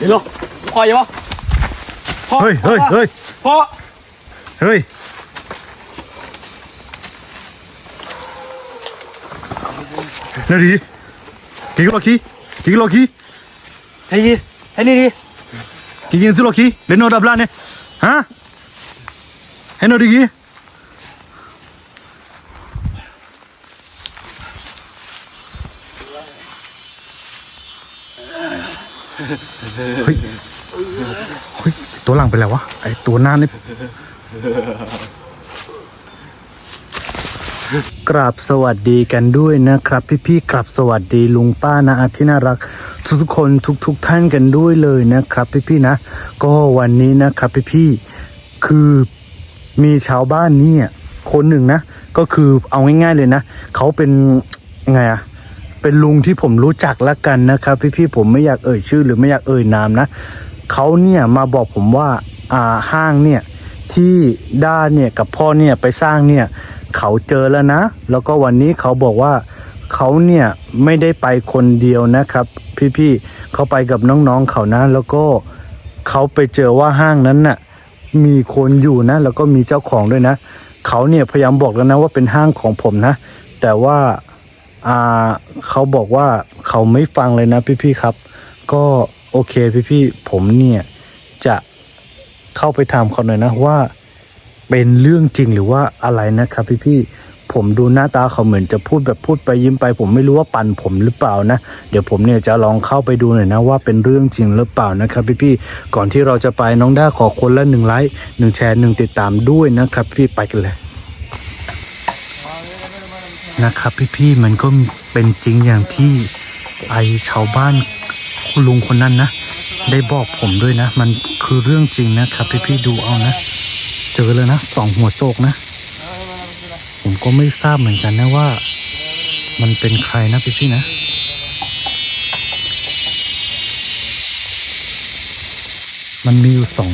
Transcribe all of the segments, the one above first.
đi luôn khoai vậy không เฮ้ยเฮ้ยเฮ้ยพ่อเฮ้ยนาดีกี่กิโลคีกี่กิโลคี thấy gì thấy đi đi กี่กินสิโลคีเลนโนดับลาเนี่ยฮะเห็นโนดีกี่ เฮ้ยเฮ้ยตัวหลังไปแล้ววะไอตัวหน้านี่กราบสวัสดีกันด้วยนะครับ พี่ๆกราบสวัสดีลุงป้านะอาที่น่ารัก ทุกๆคนทุกๆท่านกันด้วยเลยนะครับ พี่ๆนะ ก็วันนี้นะครับพี่ๆคือมีชาวบ้านเนี่ยคนหนึ่งนะ ก็คือเอาง่ายๆเลยนะเขาเป็นไงอะ เป็นลุงที่ผมรู้จักแล้วกันนะครับ พี่ๆผมไม่อยากเอ่ยชื่อ หรือไม่อยากเอ่ยนามนะเขาเนี่ยมาบอกผมว่าอ่าห้างเนี่ยที่ด้าเนี่ยกับพ่อเนี่ยไปสร้างเนี่ยเขาเจอแล้วนะ แล้วก็วันนี้เขาบอกว่าเขาเนี่ยไม่ได้ไปคนเดียวนะครับ พี่ๆเขาไปกับน้องๆเขานะแล้วก็เขาไปเจอว่าห้างนั้นน่ะมีคนอยู่นะ แล้วก็มีเจ้าของด้วยนะ เขาเนี่ยพยายามบอกแล้วนะว่าเป็นห้างของผมนะ แต่ว่า อ่าเขาบอกว่าเขาไม่ฟังเลยนะพี่ๆครับ ก็โอเคพี่ๆผมเนี่ยจะเข้าไปถามเขาหน่อยนะว่าเป็นเรื่องจริงหรือว่าอะไรนะครับพี่พี่ๆผมดูหน้าตาเขาเหมือนจะพูดแบบพูดไปยิ้มไป ผมไม่รู้ว่าปั่นผมหรือเปล่านะ เดี๋ยวผมเนี่ยจะลองเข้าไปดูหน่อยนะว่าเป็นเรื่องจริงหรือเปล่านะครับพี่พี่ๆก่อนที่เราจะไปน้องด้าขอคนละหนึ่งไลค์หนึ่งแชร์หนึ่งติดตามด้วยนะครับพี่ไปกันเลย นะครับพี่พี่ๆมันก็เป็นจริงอย่างที่ไอชาวบ้านคุณลุงคนนั้นนะ ได้บอกผมด้วยนะ มันคือเรื่องจริงนะครับพี่พี่ๆดูเอานะ เจอเลยนะสองหัวโจกนะ ผมก็ไม่ทราบเหมือนกันนะว่า มันเป็นใครนะพี่พี่ๆนะมันมีอยู่สอง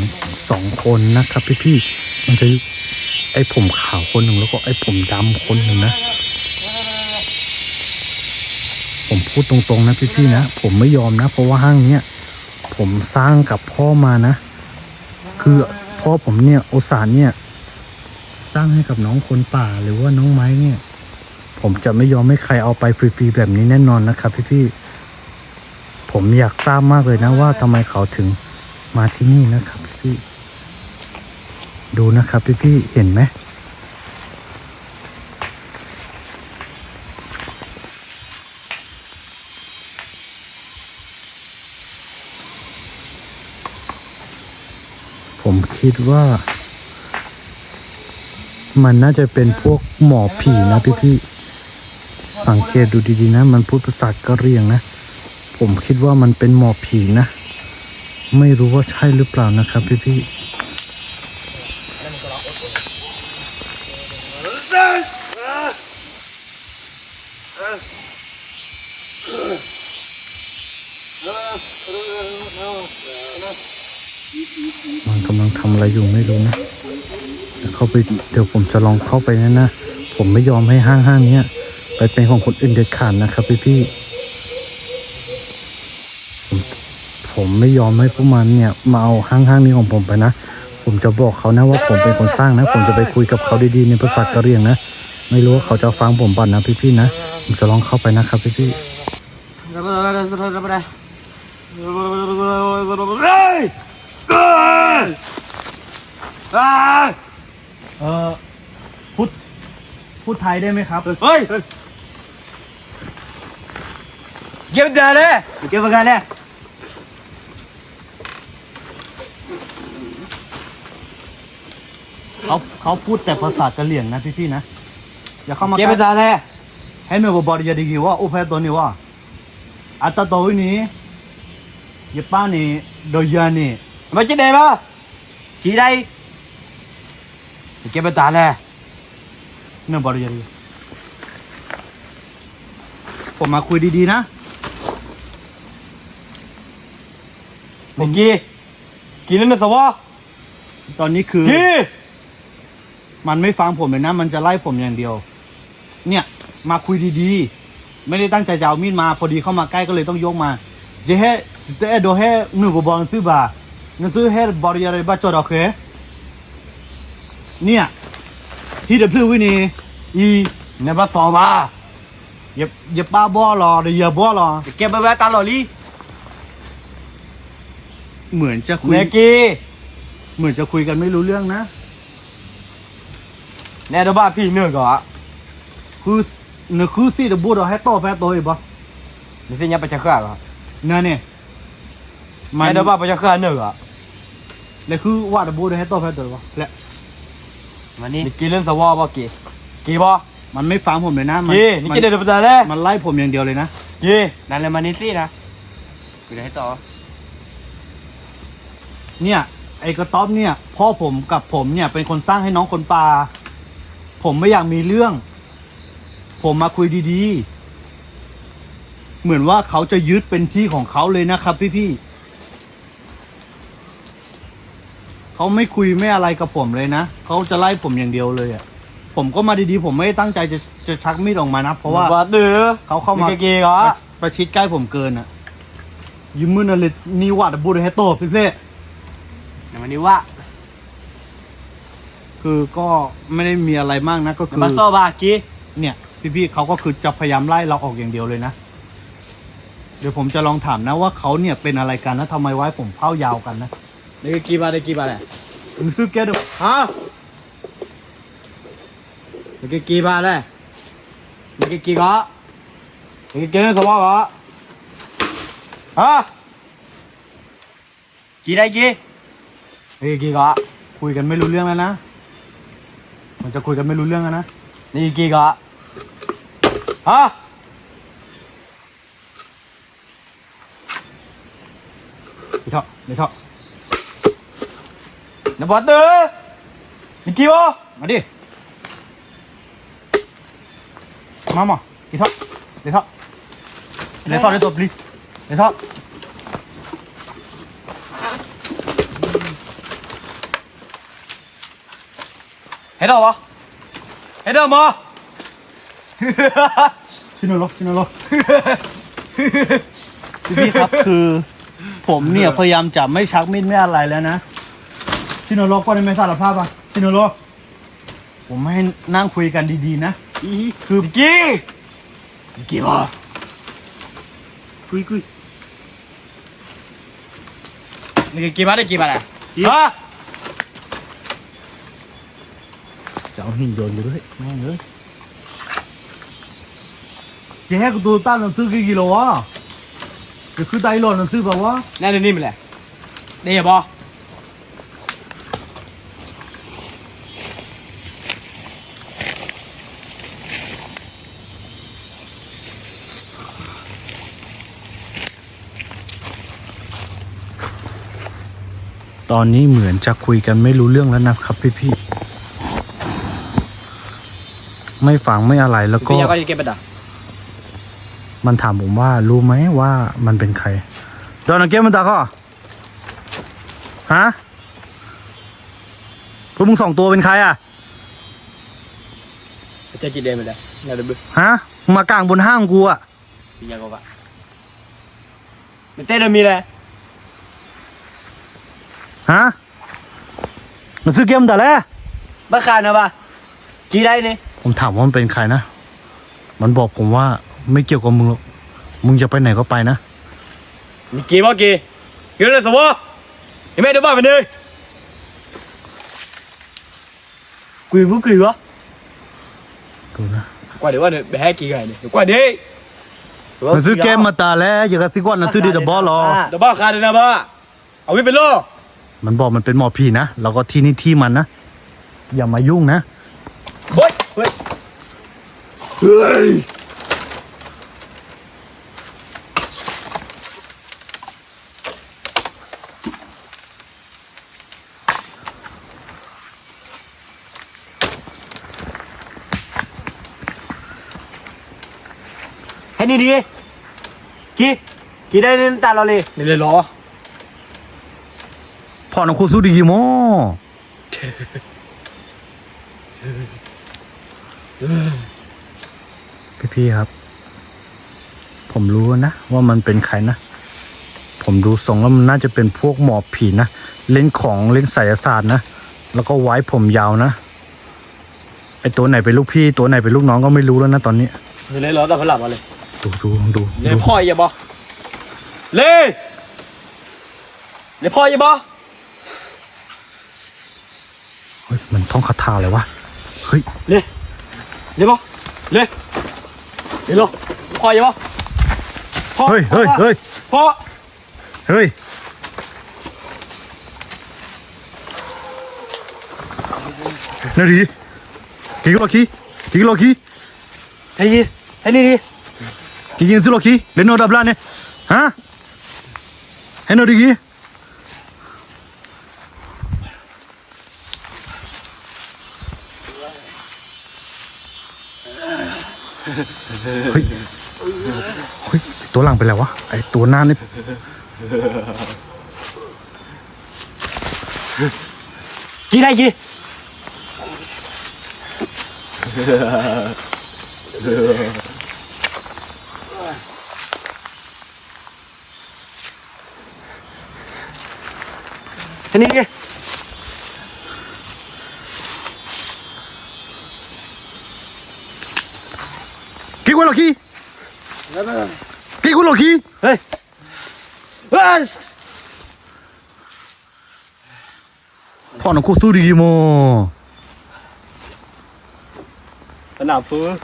สองคนนะครับพี่พี่ๆมันจะไอ้ผมขาวคนหนึ่งแล้วก็ไอ้ผมดำคนหนึ่งนะ ผม พูดตรงๆนะพี่พี่ๆนะ ผมไม่ยอมนะ เพราะว่าห้างเนี้ยผมสร้างกับพ่อมานะ คือพ่อผมเนี่ยอุตส่าห์เนี่ย สร้างให้กับน้องคนป่าหรือว่าน้องไม้เนี่ย ผมจะไม่ยอมให้ใครเอาไปฟรีๆแบบนี้แน่นอนนะครับพี่ๆผมอยากทราบมากเลยนะว่าทำไมเขาถึงมาที่นี่นะครับพี่ๆดูนะครับพี่ๆเห็นไหม ผมคิดว่า มันน่าจะเป็นพวกหมอผีนะพี่พี่ๆสังเกตดูดีๆนะ มันพูดภาษากะเรียงนะ ผมคิดว่ามันเป็นหมอผีนะ ไม่รู้ว่าใช่หรือเปล่านะครับพี่พี่ มันกำลังทำอะไรอยู่ไม่รู้นะเดี๋ยวเข้าไปเดี๋ยวผมจะลองเข้าไปนะนะ ผมไม่ยอมให้ห้างห้างนี้ไปเป็นของคนอื่นเด็ดขาดนะครับพี่พี่ผมไม่ยอมให้พวกมันเนี่ยมาเอาห้างห้างนี้ของผมไปนะ ผมจะบอกเขานะว่าผมเป็นคนสร้างนะ ผมจะไปคุยกับเขาดีๆในภาษากะเหรี่ยงนะ ไม่รู้ว่าเขาจะฟังผมป่ะนะพี่พี่ๆนะ ผมจะลองเข้าไปนะครับพี่พี่ๆ เออพูดพูดไทยได้ไหมครับ ơi kiếm ra đấy kiếm vào đây เขาเขาพูดแต่ภาษากะเหรี่ยงนะพี่ๆนะ อย่าเข้ามา kiếm vào đây ให้หน่วยบริยาดีกีว่าอุเพตัวนี้ว่าอัตโตวินี้ยป้านี่โดยานี่ mà trên đây mà chỉ đây kiếm vào đây หน่วยบริยาดีผมมาคุยดีๆนะ một kia kia lên là sao ตอนนี้คือ kia มันไม่ฟังผมเลยนะ มันจะไล่ผมอย่างเดียว เนี่ย มาคุยดีๆ ไม่ได้ตั้งใจจะเอามีดมา พอดีเข้ามาใกล้ก็เลยต้องยกมา dễ hết แต่โดให้หนูบอลซื้อบาเงินซื้อให้บริยาอะไรบ้าจอดโอเคเนี่ยที่เดือดพลื้วินีอีเนี่ยมาสองมาอย่าอย่าป้าบอหรอเดี๋ยวอย่าบอหรอเก็บไปไว้ตาหล่อลี่เหมือนจะคุยเมกี้เหมือนจะคุยกันไม่รู้เรื่องนะแน่เดี๋ยวบ้าพี่เนื้อก่อนคือเนื้อคือสิเดี๋ยวบูดเอาให้โตแพ้โตอีกบ่นี่สิเนี่ยไปจะเคลื่อนก่อนเนื้อเนี่ยมัแน่นเดี๋ยวบ้าไปจะเคลื่อนเนื้อก่อน เลยคือว่าเดี๋ยวบูดเอาให้โตแพ้โตอีกบ่และมานี่กี่เรื่องสวอบ่กี่กี่บ่มันไม่ฟังผมเลยนะมักี่นี่มักี่เดือนประจาเลยมันไล่ผมอย่างเดียวเลยนะกี่นั่นเลยมานี่สินะกูจะให้ต่อ เนี่ยไอ้กระต๊อบเนี่ยพ่อผมกับผมเนี่ยเป็นคนสร้างให้น้องคนปลาผมไม่อยากมีเรื่อง ผมมาคุยดีๆ เหมือนว่าเขาจะยึดเป็นที่ของเขาเลยนะครับพี่ๆ เขาไม่คุยไม่อะไรกับผมเลยนะเขาจะไล่ผมอย่างเดียวเลยอะผมก็มาดีๆ ผมไม่ได้ตั้งใจจะจะชักมีดออกมานะเพราะว่าบ่ดื้อเขาเข้ามานี่กี่ก่อประประชิดใกล้ผมเกินอะยืมมือนั่นเลยนี่วัดบูดให้โตพี่เพ่เดี๋ยวมานี่ว่า คือก็ไม่ได้มีอะไรมากนะก็คือมาโซบากี่เนี่ย พี่ๆเขาก็คือจะพยายามไล่เราออกอย่างเดียวเลยนะเดี๋ยวผมจะลองถามนะว่าเขาเนี่ยเป็นอะไรกันนะทำไมไว้ผมเผ้ายาวกันนะ นี่กี่บาทนี่กี่บาทแหละมึงซื้อแกเดยวฮะนี่กี่บาทเลยนี่กี่ก่อนี่กี่เรื่องสวอก่อฮะกี่ได้กี่นี่กี่ก่อคุยกันไม่รู้เรื่องแล้วนะ มันจะคุยกันไม่รู้เรื่องแล้วนะ นี่กี่ก่อฮะเดี๋ยวเถอะเดี๋ยวเถอะ นบอตือนี่กี่บ่มาดิมาหมอเดี๋ยวเถอะเดี๋ยวเถอะเดี๋ยวเถอะเดี๋ยวเถอะปลีเดี๋ยวเถอะเห็นดอกบ่เห็นดอกบ่ชิโนโรชิโนโรพี่ครับคือผมเนี่ยพยายามจะไม่ชักมีดไม่อะไรแล้วนะ ชิโนโรก็ได้ไม่สารภาพอะชิโนโรผมให้นั่งคุยกันดีๆนะ คือกี่กี่บ่คุยคุยนี่กี่บาทได้กี่บาทอะฮะจะเอาหินโยนไปด้วยแม่งเลยจะให้กูตัวต้านหนังสือกี่กิโลวะจะคือไตหล่นหนังสือเปล่าวะแน่นอนนี่มันแหละได้บ่ ตอนนี้เหมือนจะคุยกันไม่รู้เรื่องแล้วนะครับพี่ๆไม่ฟังไม่อะไรแล้วก็ พี่ยังก็จะเก็บไปด่ามันถามผมว่ารู้ไหมว่ามันเป็นใครดอนเกมมันตาก็ฮะพวกมึงสองตัวเป็นใครอะจะกี่เดือนไปแล้วน่าจะบึ้ฮะมึงมากลางบนห้างกูอะพี่ยังก็ว่ามันเต้นมีเลย ฮะมันซื้อเกมแต่แรกบ้าคานะป่ะกี่ได้นี่ผมถามว่ามันเป็นใครนะ มันบอกผมว่าไม่เกี่ยวกับมึงหรอก มึงจะไปไหนก็ไปนะมีกี่บ่กี่กี่เรื่องสวอยังไม่ได้บ้าไปเลยกุยบุกุยวะดูนะกว่าเดี๋ยวว่าเนี่ยไปให้กี่ไงเนี่ยกว่าเดี๋ยวมันซื้อเกมมาตาแล้วอย่ากระซิกว่านะซื้อดีแต่บอสหรอเดี๋ยวบ้าคาเลยนะบ้าเอาไว้เป็นโล มันบอกมันเป็นหมอผีนะแล้วก็ที่นี่ที่มันนะ อย่ามายุ่งนะ เฮ้ย เฮ้ย เฮ้ย ให้นี่ดีกี่กี่ได้เล่นตาเราเลยนี่เลยเหรอ พ่อน้องครูสู้ดีกี่โมพี่ๆครับ ผมรู้นะ ว่ามันเป็นใครนะผผมดูทรงแล้วมันน่าจะเป็นพวกหมอผีนะ เล่นของเล่นไสยศาสตร์นะ แล้วก็ไว้ผมยาวนะ ไอตัวไหนเป็นลูกพี่ ตัวไหนเป็นลูกน้องก็ไม่รู้แล้วนะตอนนี้เลยเหรอตอนพลับมาเลย ดูดูดูเลยดูพ่ออย่าบอเลยเลยพ่ออย่าบอเฮ้ยมัน ท่องคาถาเลยวะ เฮ้ย เลยเลยบอเลยเลยเหรอพ่ออย่าบอพ่อเฮ้ยเฮ้ยเฮ้ยพ่อเฮ้ยนาดีกี่กิโลคีกี่กิโลคีให้ยีให้นี่ดิกี่กินสิโลคีเล่นโนดับลาเนี่ยฮะเห็นโนดีกี่ เฮ้ยเฮ้ยตัวหลังเป็นไรวะไอตัวหน้านี่กี่ได้กี่ให้นี่ดิกี่กุโลคีกี่กุโลคีเฮ้ มฟื้น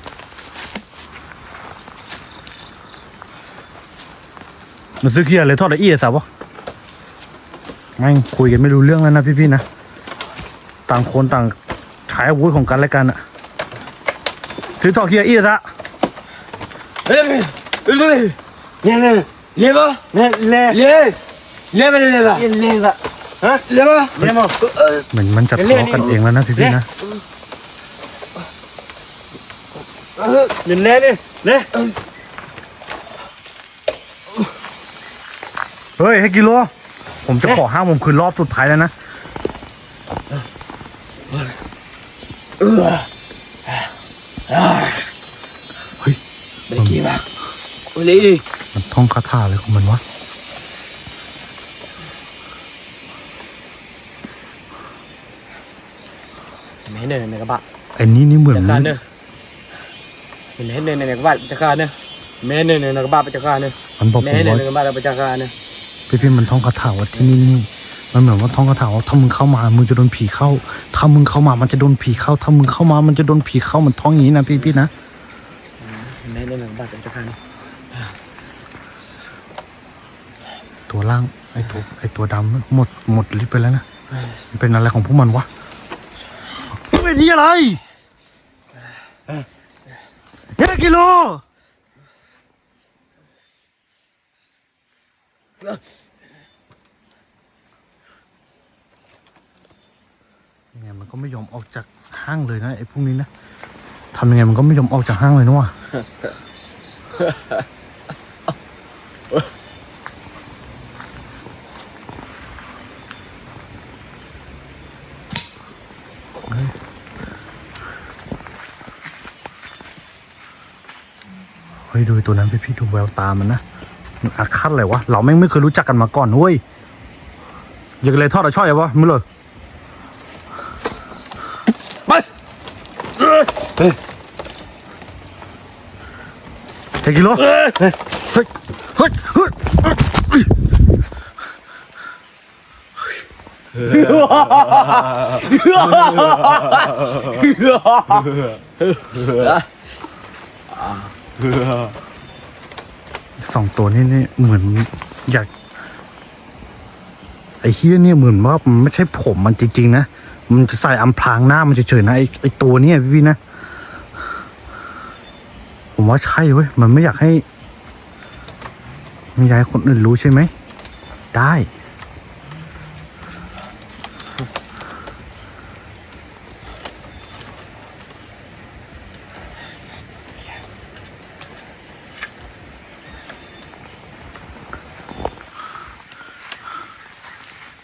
มันซื้อเคียอะไรทอดละเอียดสับวะไม่งคุยกันไม่รู้เรื่องแล้วนะพี่ๆนะ ต่างคนต่างใช้อาวุธของกันและกันอะซื้อทอดเคียเอียดอะ เฮ้ยเฮ้ยเนี่ยเนี่ยเนี่ยป่ะเนี่ยเนี่ยเนี่ยเนี่ยไปเลยป่ะเนี่ยป่ะฮะเนี่ยป่ะเนี่ยป่ะเหมือนมันจะทะเลาะกันเองแล้วนะพี่ๆนะเนี่ยเนี่ยเนี่ยเนี่ยเฮ้ยให้กิโล ผมจะขอห้าโมงคืนรอบสุดท้ายแล้วนะ ไม่กี่บาทโอ้ยมันท่องคาถาอะไรของมันวะไม่เนินในกระบะไอ้นี่นี่เหมือนจักรเนอะไม่เนินในกระบะจักรเนอะไม่เนินในกระบะจักรเนอะมันบอกผไม่มเนินว่าในกระบะจักรเนอะพี่ๆมันท่องคาถาว่าที่นี่นี่มันเหมือนว่าท่องคาถาว่าถ้ามึงเข้ามา มึงจะโดนผีเข้า ถ้ามึงเข้ามา มันจะโดนผีเข้า ถ้ามึงเข้ามา มันจะโดนผีเข้า มันท่องอย่างนี้นะพี่ๆนะ ไม่เนินในกระพันตัวล่างไอ้ตัวไอ้ตัวดำหมดหมดฤทธิ์ไปแล้วนะมันเป็นอะไรของพวกมันวะเป็นที่อะไรเฮ้กิโลยังไงมันก็ไม่ยอมออกจากห้างเลยนะไอ้พวกนี้นะทำยังไงมันก็ไม่ยอมออกจากห้างเลยนะวะ เฮ้ยดูตัวนั้นพี่พี่ดูแววตามันนะมันอาฆาตอะไรวะ เราแม่งไม่เคยรู้จักกันมาก่อนเว้ยอยาเลยทอดอะช่อยวะมึงเลยไป เทกิโลเฮ้ยเฮ้ยเฮ้ยเฮ้ยสองตัวนี้นี่เหมือนอยาก ไอ้เฮียเนี่ยเหมือนว่ามันไม่ใช่ผมมันจริงๆนะ มันจะใส่อำพรางหน้ามันเฉยๆนะไอ้ไอ้ตัวเนี้ยพี่ๆนะ ผมว่าใช่เว้ย มันไม่อยากให้ไม่อยากให้คนอื่นรู้ใช่ไหม ได้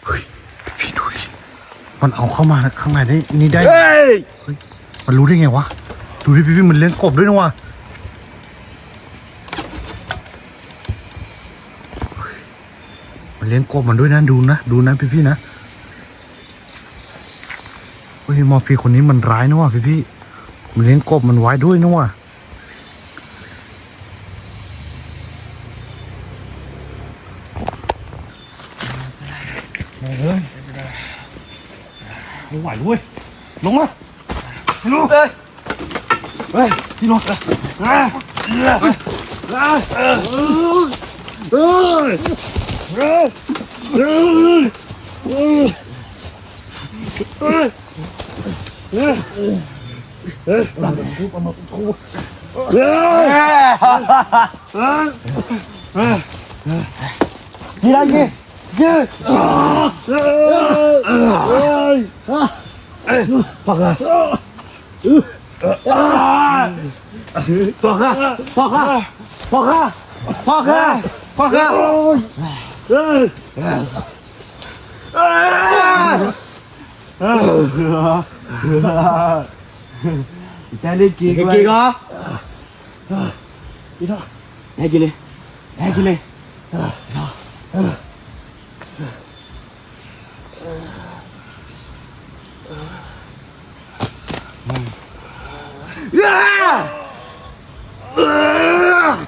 เฮ้ย พี่ดูดิ มันเอาเข้ามาข้างในได้ นี่ได้ เฮ้ย มันรู้ได้ไงวะ ดูดิพี่พี่มันเลี้ยงกบด้วยนะวะ เลี้ยงกบมันด้วยนะดูนะดูนะพี่พี่ๆนะเฮ้ยมอฟีคนนี้มันร้ายนะว่ะพี่พี่ๆมันเลี้ยงกบมันไว้ด้วยนะว่ะเฮ้ยไม่ไหวเว้ยลงมาพี่ลูกเฮ้ยเฮ้ยพี่ลูกอะอะอะอะเออเออเออเออ 일하게. 박아. 박아. 박아. 박아. 박아. 박아. Bir tane de kek var. Kek ha? Bir daha. Ne gele? Ne gele? Ah!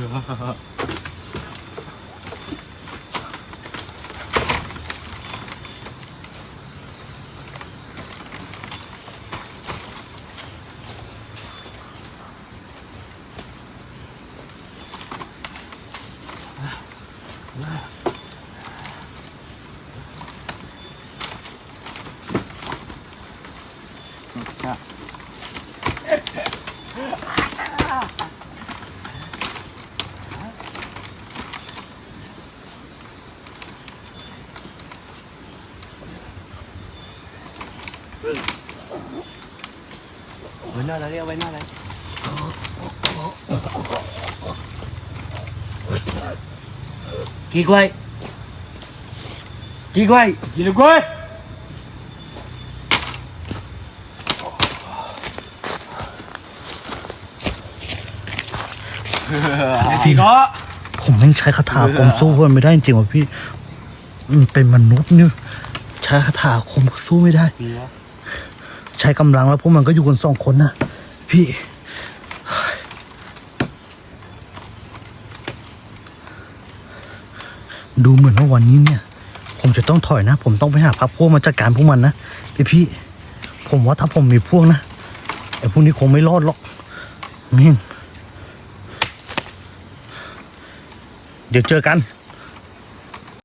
Yeah. ห้กินเลยให้กินเลยยังไงยังไงไว้หน้าอะไรเอาไว้หน้าอะไรกี่กล้วยกี่กล้วยกี่ลูกกล้วยกี่ก็ผมแม่งใช้คาถาอาคมสู้มันไม่ได้จริงๆว่ะพี่มันเป็นมนุษย์เนี่ยใช้คาถาอาคมสู้ไม่ได้ ใช้กำลังแล้วพวกมันก็อยู่กันสองคนนะพี่ดูเหมือนว่าวันนี้เนี่ย ผมจะต้องถอยนะ ผมต้องไปหาพักพวกมาจัดการพวกมันนะพี่พี่ผมว่าถ้าผมมีพวกนะไอ้พวกนี้คงไม่รอดหรอกแม่งเดี๋ยวเจอกัน